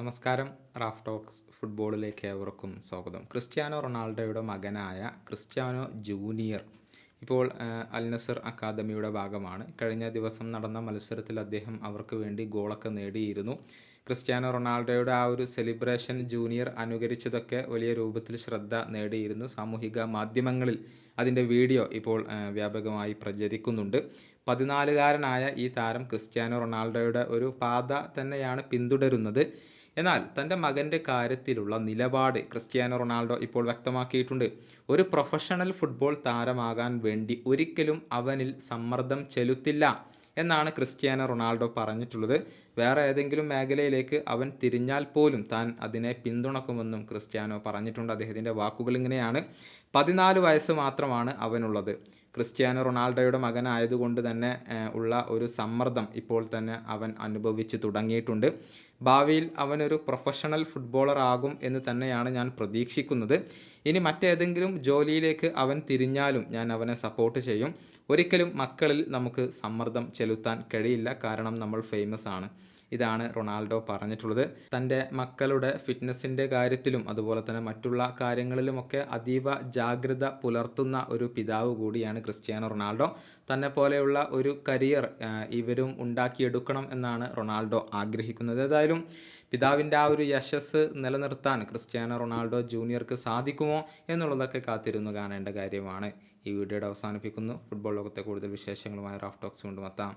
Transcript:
നമസ്കാരം. Raf talks ഫുട്ബോളിലേക്ക് ഏവർക്കും സ്വാഗതം. ക്രിസ്ത്യാനോ റൊണാൾഡോയുടെ മകനായ ക്രിസ്ത്യാനോ ജൂനിയർ ഇപ്പോൾ അൽനസർ അൽ നസർ അക്കാദമിയുടെ ഭാഗമാണ്. കഴിഞ്ഞ ദിവസം നടന്ന മത്സരത്തിൽ അദ്ദേഹം അവർക്ക് വേണ്ടി ഗോളൊക്കെ നേടിയിരുന്നു. ക്രിസ്ത്യാനോ റൊണാൾഡോയുടെ ആ ഒരു സെലിബ്രേഷൻ ജൂനിയർ അനുകരിച്ചതൊക്കെ വലിയ രൂപത്തിൽ ശ്രദ്ധ നേടിയിരുന്നു. സാമൂഹിക മാധ്യമങ്ങളിൽ അതിന്റെ വീഡിയോ ഇപ്പോൾ വ്യാപകമായി പ്രചരിക്കുന്നുണ്ട്. പതിനാലുകാരനായ ഈ താരം ക്രിസ്ത്യാനോ റൊണാൾഡോയുടെ ഒരു പാത തന്നെയാണ് പിന്തുടരുന്നത്. എന്നാൽ തന്റെ മകന്റെ കാര്യത്തിലുള്ള നിലപാട് ക്രിസ്ത്യാനോ റൊണാൾഡോ ഇപ്പോൾ വ്യക്തമാക്കിയിട്ടുണ്ട്. ഒരു പ്രൊഫഷണൽ ഫുട്ബോൾ താരമാകാൻ വേണ്ടി ഒരിക്കലും അവനിൽ സമ്മർദ്ദം ചെലുത്തില്ല എന്നാണ് ക്രിസ്ത്യാനോ റൊണാൾഡോ പറഞ്ഞിട്ടുള്ളത്. വേറെ ഏതെങ്കിലും മേഖലയിലേക്ക് അവൻ തിരിഞ്ഞാൽ പോലും താൻ അതിനെ പിന്തുണക്കുമെന്നും ക്രിസ്ത്യാനോ പറഞ്ഞിട്ടുണ്ട്. അദ്ദേഹത്തിന്റെ വാക്കുകൾ ഇങ്ങനെയാണ്. പതിനാല് വയസ്സ് മാത്രമാണ് അവനുള്ളത്. ക്രിസ്ത്യാനോ റൊണാൾഡോയുടെ മകനായതുകൊണ്ട് തന്നെ ഉള്ള ഒരു സമ്മർദ്ദം ഇപ്പോൾ തന്നെ അവൻ അനുഭവിച്ചു തുടങ്ങിയിട്ടുണ്ട്. ഭാവിയിൽ അവനൊരു പ്രൊഫഷണൽ ഫുട്ബോളർ ആകും എന്ന് തന്നെയാണ് ഞാൻ പ്രതീക്ഷിക്കുന്നത്. ഇനി മറ്റേതെങ്കിലും ജോലിയിലേക്ക് അവൻ തിരിഞ്ഞാലും ഞാൻ അവനെ സപ്പോർട്ട് ചെയ്യും. ഒരിക്കലും മക്കളിൽ നമുക്ക് സമ്മർദ്ദം ചെലുത്താൻ കഴിയില്ല. കാരണം നമ്മൾ ഫേമസ് ആണ്. ഇതാണ് റൊണാൾഡോ പറഞ്ഞിട്ടുള്ളത്. തന്റെ മക്കളുടെ ഫിറ്റ്നസിന്റെ കാര്യത്തിലും അതുപോലെ തന്നെ മറ്റുള്ള കാര്യങ്ങളിലുമൊക്കെ അതീവ ജാഗ്രത പുലർത്തുന്ന ഒരു പിതാവ് കൂടിയാണ് ക്രിസ്ത്യാനോ റൊണാൾഡോ തന്നെ പോലെയുള്ള ഒരു കരിയർ ഇവരും ഉണ്ടാക്കിയെടുക്കണം എന്നാണ് റൊണാൾഡോ ആഗ്രഹിക്കുന്നത്. ഏതായാലും പിതാവിന്റെ ആ ഒരു യശസ് നിലനിർത്താൻ ക്രിസ്ത്യാനോ റൊണാൾഡോ ജൂനിയർക്ക് സാധിക്കുമോ എന്നുള്ളതൊക്കെ കാത്തിരുന്നു കാണേണ്ട കാര്യമാണ്. ഈ വീഡിയോയുടെ അവസാനിപ്പിക്കുന്നു. ഫുട്ബോൾ ലോകത്തെ കൂടുതൽ വിശേഷങ്ങളുമായി റാഫ് ടോക്സ് കൊണ്ടുമെത്താം.